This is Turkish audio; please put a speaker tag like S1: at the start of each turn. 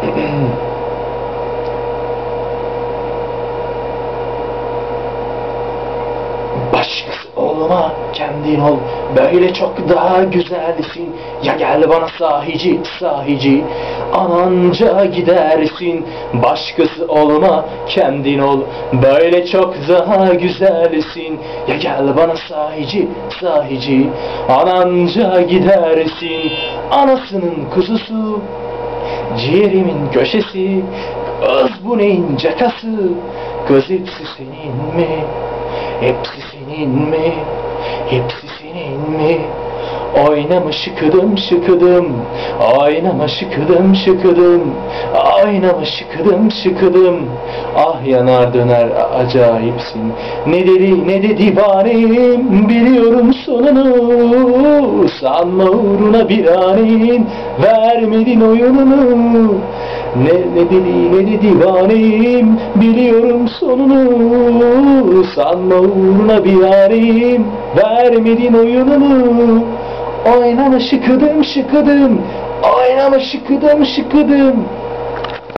S1: Başkası olma kendin ol. Böyle çok daha güzelsin. Ya gel bana sahici sahici. Ananca gidersin. Başkası olma kendin ol. Böyle çok daha güzelsin. Ya gel bana sahici sahici. Ananca gidersin. Anasının kuzusu Ciğerimin köşesi Kız bu neyin cakası Kız hepsi senin mi? Hepsi senin mi? Hepsi senin mi? Oynama şıkıdım şıkıdım Oynama şıkıdım şıkıdım Oynama şıkıdım şıkıdım Ah yanar döner acayipsin Ne dedi ne de divanem Biliyorum Sanma uğruna bir anin Vermedin oyununu. Ne, ne dedi ne de divanem Biliyorum sonunu. Sanma uğruna bir yarim Vermedin oyununu. Oynama şıkıdım şıkıdım. Oynama şıkıdım şıkıdım